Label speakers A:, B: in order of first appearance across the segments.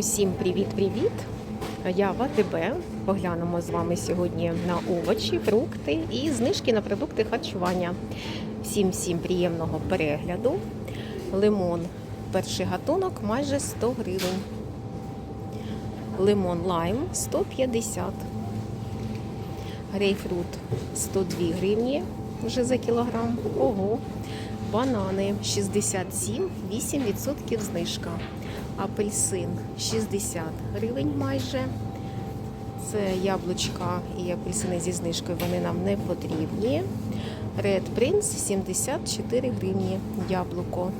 A: Усім привіт-привіт! Я в. Поглянемо з вами сьогодні на овочі, фрукти і знижки на продукти харчування. Всім всім приємного перегляду. Лимон перший гатунок майже 100 гривень. Лимон лайм 150. Грейпфрут 102 гривні вже за кілограм. Ого. Банани 67, 8% знижка. Апельсин 60 гривень майже. Це яблучка і апельсини зі знижкою, вони нам не потрібні. Red Prince 74 гривні. Яблуко.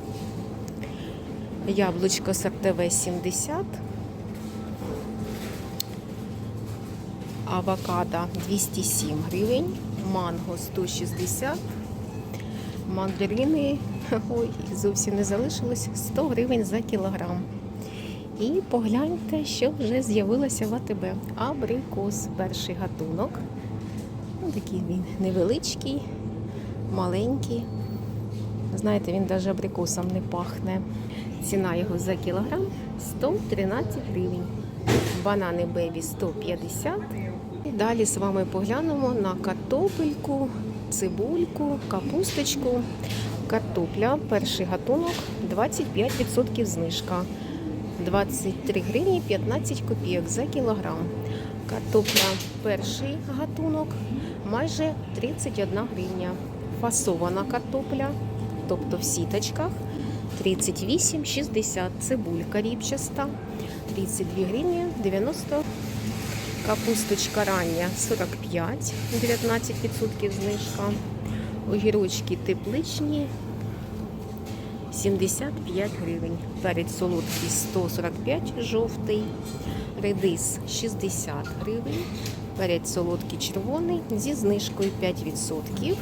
A: Яблучко СРТВ 70. Авокадо 207 гривень. Манго 160 мандарини ой, зовсім не залишилось 100 гривень за кілограм. І погляньте, що вже з'явилося в АТБ. Абрикос, перший гатунок. Ну, такий він невеличкий, маленький. Знаєте, він навіть абрикосом не пахне. Ціна його за кілограм 113 гривень. Банани бебі 150. І далі з вами поглянемо на картопельку, цибульку, капусточку. Картопля, перший гатунок 25% знижка. 23 гривні 15 копійок за кілограм. Картопля перший гатунок майже 31 гривня. Фасована картопля, тобто в сіточках 38,60. Цибулька ріпчаста 32 гривні 90 Капусточка рання 45, 19% знижка. Огірочки тепличні 75 гривень. Перець солодкий 145 жовтий. Редис 60 гривень. Перець солодкий червоний зі знижкою 5%.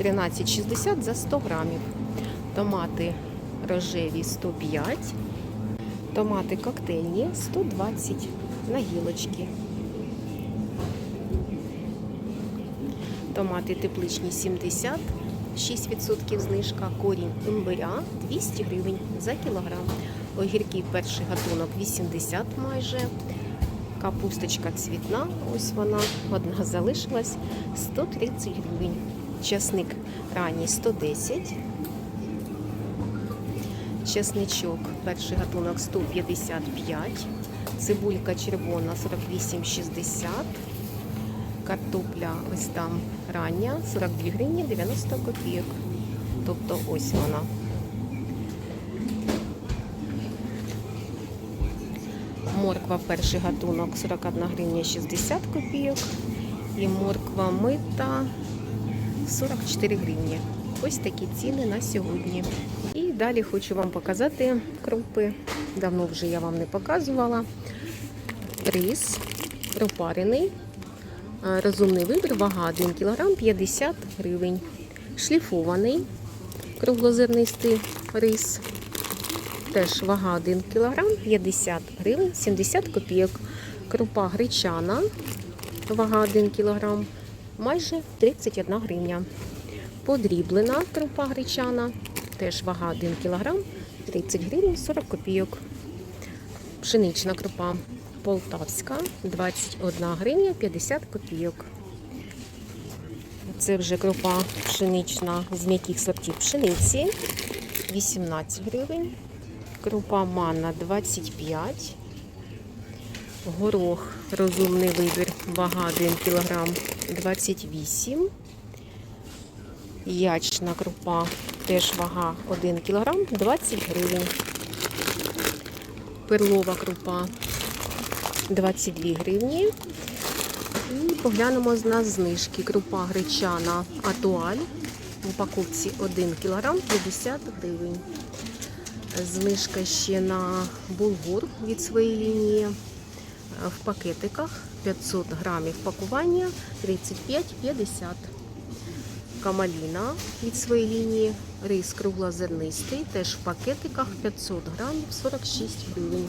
A: 13,60 за 100 грамів. Томати рожеві 105. Томати коктейльні 120 на гілочки. Томати тепличні 70, 6% знижка, корінь імбиря 200 гривень за кілограм. Огірки перший гатунок 80 майже. Капусточка цвітна, ось вона, одна залишилась 130 гривень. Часник ранній 110. Часничок перший гатунок 155. Цибулька червона 48,60. Картопля ось там рання 42 гривні 90 копійок. Тобто ось вона. Морква перший гатунок 41 гривня 60 копійок. І морква мита 44 гривні. Ось такі ціни на сьогодні. І далі хочу вам показати крупи. Давно вже я вам не показувала. Рис пропарений. Розумний вибір, вага 1 кг 50 гривень. Шліфований круглозернистий рис. Теж вага 1 кг 50 гривень, 70 копійок. Крупа гречана, вага 1 кг, майже 31 гривня. Подріблена крупа гречана, теж вага 1 кг, 30 гривень, 40 копійок. Пшенична крупа полтавська, 21 гривня, 50 копійок. Це вже крупа пшенична з м'яких сортів пшениці, 18 гривень. Крупа манна 25. Горох розумний вибір, вага 1 кг 28. Ячна крупа, теж вага 1 кг 20 гривень. Перлова крупа 22 гривні. І поглянемо з нас знижки. Крупа гречана Атуаль. В упаковці 1 кг 50 гривень. Знижка ще на булгур від своєї лінії. В пакетиках 500 грамів пакування 35,50. Камаліна від своєї лінії. Рис круглозернистий, теж в пакетиках 500 грамів 46 гривень.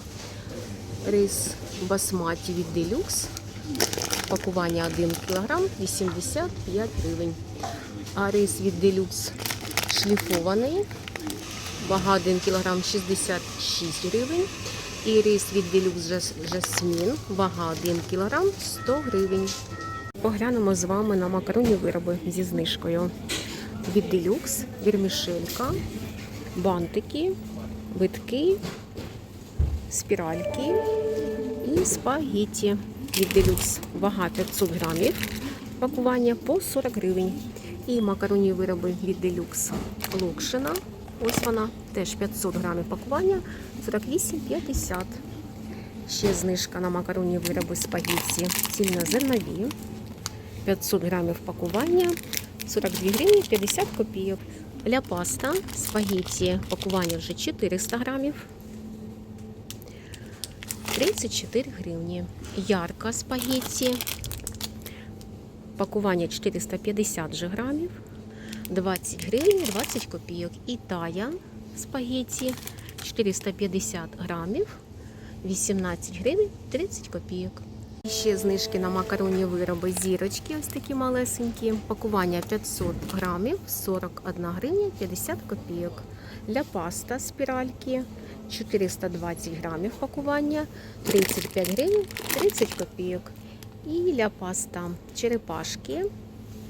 A: Рис басматі від делюкс. Пакування 1 кг 85 гривень. А рис від делюкс шліфований вага 1 кг 66 гривень. І рис від Jas- Жасмін, вага 1 кг 100 гривень. Поглянемо з вами на макаронні вироби зі знижкою. Від Deluxe, вірмішелька, бантики, витки, спіральки і спагетті. Deluxe вага 500 грамів, пакування по 40 гривень. І макаронні вироби від Deluxe Локшина. Ось вона, теж 500 грамів пакування, 48,50. Ще знижка на макаронні вироби спагетті цільнозернові. 500 грамів пакування, 42 гривні 50 копійок. Ля паста, спагетті, пакування вже 400 грамів. 34 гривні. Ярка спагетті, пакування 450 же грамів, 20 гривень 20 копійок. І тая спагетті 450 грамів, 18 гривень 30 копійок. І Ще знижки на макаронні вироби зірочки, ось такі малесенькі. Пакування 500 грамів, 41 гривня 50 копійок. Для паста спіральки 420 грамів пакування, 35 гривень 30 копійок. І для паста черепашки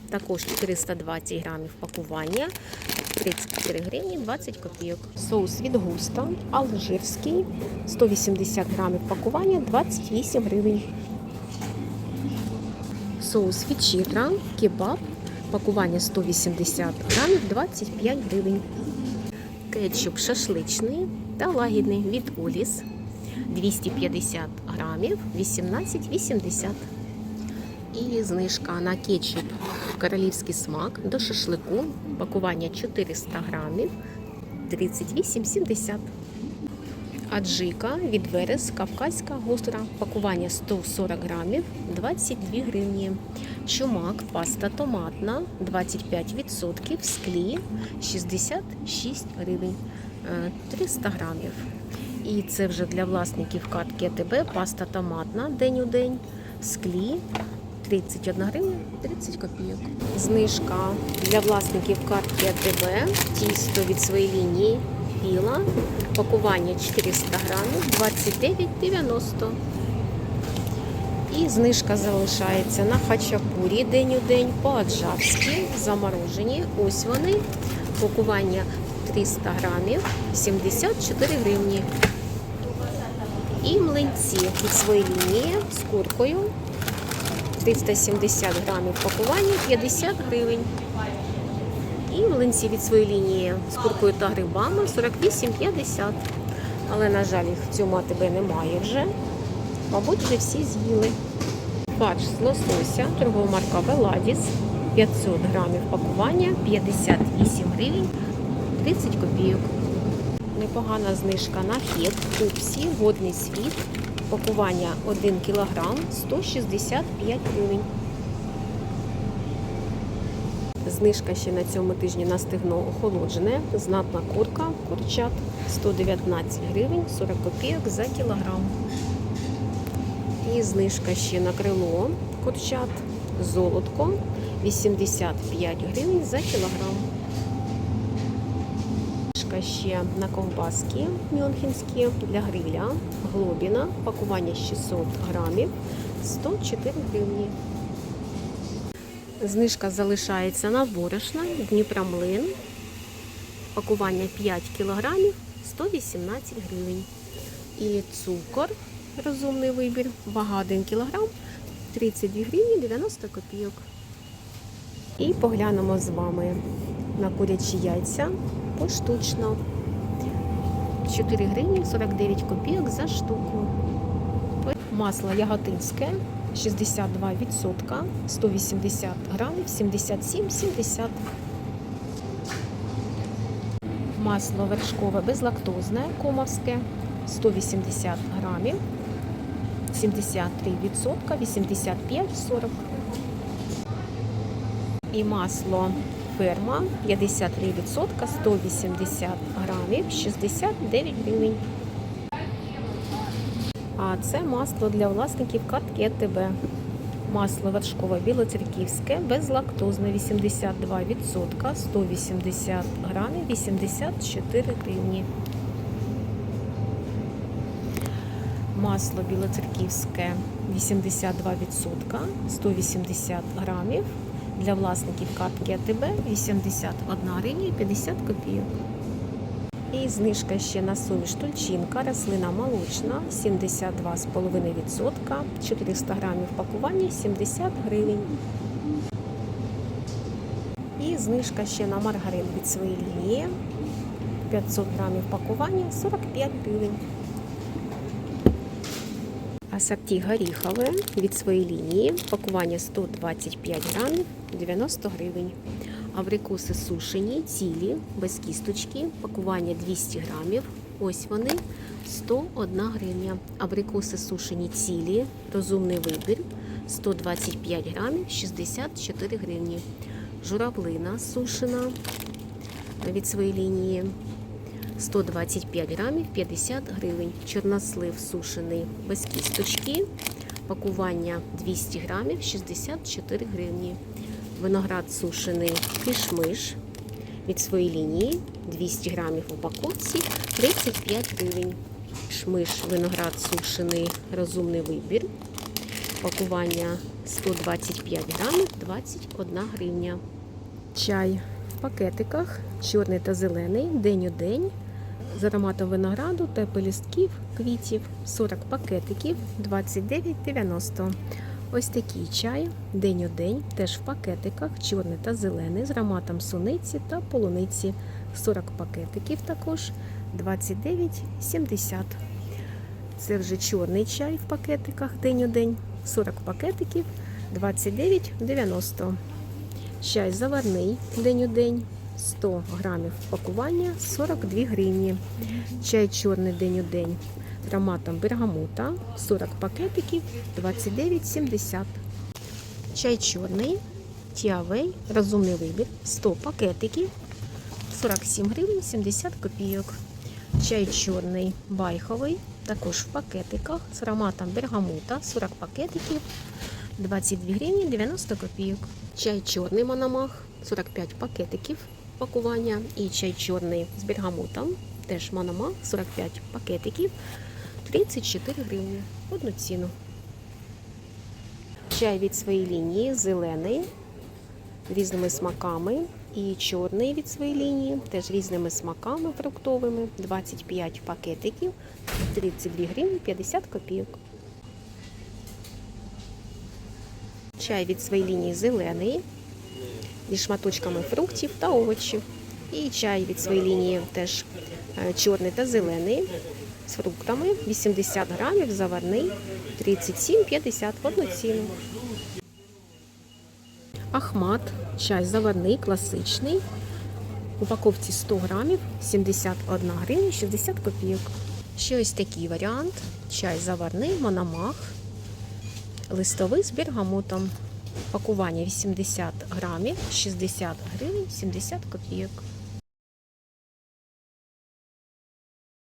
A: також 420 грамів пакування, 34 гривні 20 копійок. Соус від густа, алжирський, 180 грамів пакування, 28 гривень. Соус від чітра, кебаб, пакування 180 грамів, 25 гривень. Кетчуп шашличний та лагідний від Оліс 250 грамів, 18,80. І знижка на кетчуп королівський смак до шашлику, пакування 400 грамів, 38,70. Аджика від Верес Кавказька гостра. Пакування 140 грамів, 22 гривні. Чумак, паста томатна, 25% в склі, 66 гривень, е, 300 грамів. І це вже для власників картки АТБ паста томатна день у день склі 31 гривня 30 копійок. Знижка для власників картки АТБ, тісто від своєї лінії філа, пакування 400 грамів 29,90. І знижка залишається на хачапурі день у день, по-аджарськи, заморожені. Ось вони. Пакування 300 грамів, 74 гривні. І млинці від своєї лінії з куркою 370 грамів пакування 50 гривень. І млинці від своєї лінії з куркою та грибами 48,50. Але, на жаль, їх в цьому АТБ немає вже. Мабуть, вже всі з'їли. Фарш з лосося, торгова марка Веладіс, 500 грамів пакування, 58 гривень, 30 копійок. Непогана знижка на хід, купсі, водний світ, пакування 1 кг, 165 гривень. Знижка ще на цьому тижні на стегно охолоджене, знатна курка, курчат, 119 гривень, 40 копійок за кілограм. І знижка ще на крило курчат, золотко 85 гривень за кілограм. Знижка ще на ковбаски мюнхенські для гриля, глобіна, пакування 600 грамів, 104 гривні. Знижка залишається на борошна Дніпромлин, пакування 5 кілограмів, 118 гривень. І цукор розумний вибір, вага 1 кг, 32 гривні 90 копійок. І поглянемо з вами на курячі яйця поштучно. 4 гривні 49 копійок за штуку. Масло яготинське 62%, 180 грамів, 77,70. Масло вершкове безлактозне, комовське 180 грамів, 73%, 85,40. І масло ферма 53%, 180 грамів, 69 гривень. А це масло для власників картки АТБ. Масло вершкове білоцерківське, безлактозне 82%, 180 грамів, 84 гривні. Масло білоцерківське 82%, 180 грамів. Для власників картки АТБ 81 гривня і 50 копійок. І знижка ще на суміш тульчинка, рослина молочна, 72,5%, 400 грамів пакування, 70 гривень. І знижка ще на маргарин від своєї лінії, 500 грамів пакування, 45 гривень. Асорті горіхове від своєї лінії, пакування 125 грамів, 90 гривень. Абрикоси сушені, цілі, без кісточки, пакування 200 грамів. Ось вони 101 гривня. Абрикоси сушені цілі, розумний вибір 125 грамів, 64 гривні. Журавлина сушена від своєї лінії 125 грамів, 50 гривень. Чорнослив сушений без кісточки, пакування 200 грамів, 64 гривні. Виноград сушений кишмиш від своєї лінії 200 грамів в упаковці 35 гривень. Шмиш виноград сушений розумний вибір. Пакування 125 грамів 21 гривня. Чай в пакетиках чорний та зелений день у день з ароматом винограду та пелюстків квітів 40 пакетиків 29,90. Ось такий чай день у день, теж в пакетиках, чорний та зелений, з ароматом суниці та полуниці. 40 пакетиків також 29,70. Це вже чорний чай в пакетиках день у день. 40 пакетиків 29,90. Чай заварний день у день. 100 грамів пакування 42 гривні. Чай чорний день у день з ароматом бергамота 40 пакетиків 29,70. Чай чорний, тіавей, розумний вибір 100 пакетиків 47 гривень 70 копійок. Чай чорний байховий, також в пакетиках з ароматом бергамота 40 пакетиків 22 гривні 90 копійок. Чай чорний мономах 45 пакетиків пакування і чай чорний з бергамотом, теж мономах 45 пакетиків 34 гривні. Одну ціну. Чай від своєї лінії зелений різними смаками. І чорний від своєї лінії, теж різними смаками фруктовими. 25 пакетиків, 32 гривні 50 копійок. Чай від своєї лінії зелений зі шматочками фруктів та овочів. І чай від своєї лінії теж е, чорний та зелений з фруктами. 80 грамів, заварний, 37,50 в одну ціну. Ахмат, чай заварний, класичний. Упаковці 100 грамів, 71 гривня, 60 копійок. Ще ось такий варіант. Чай заварний, мономах, листовий з бергамотом. Пакування 80 грамів, 60 гривень, 70 копійок.